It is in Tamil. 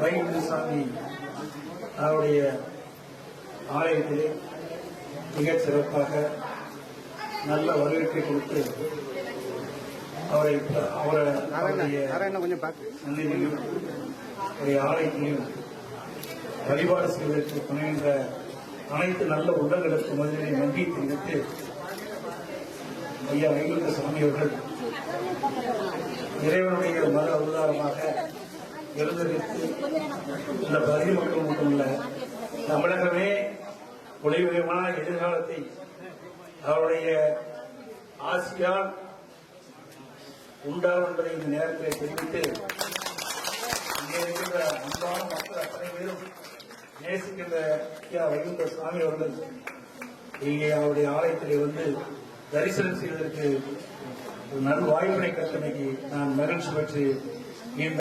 வைகுண்டசாமி அவருடைய ஆலயத்திலே மிகச் சிறப்பாக நல்ல வரவேற்பை கொடுத்து அவரை அவரை அவருடைய சந்தையிலும் அவருடைய ஆலயத்திலும் வழிபாடு செய்வதற்கு துணைகின்ற அனைத்து நல்ல உள்ளங்களுக்கு முதலில் நன்றி தெரிவித்து ஐயா வைகுண்ட சாமி அவர்கள் இறைவனுடைய மத அவதாரமாக எழுந்தரித்து இந்த பகுதி மக்கள் மட்டுமல்ல தமிழகமே ஒளிவயமான எதிர்காலத்தை அவருடைய ஆசியால் உண்டாகும் என்பதை இந்த நேரத்தில் தெரிவித்து இங்கே இருக்கின்ற அன்பான மக்கள் அத்தனை பேரும் நேசிக்கின்ற ஐயா வைகுந்த சுவாமி அவர்கள் இங்கே அவருடைய ஆலயத்திலே வந்து தரிசனம் செய்வதற்கு ஒரு நல் வாய்ப்பினை கட்டமைக்கு நான் மகிழ்ச்சி பெற்று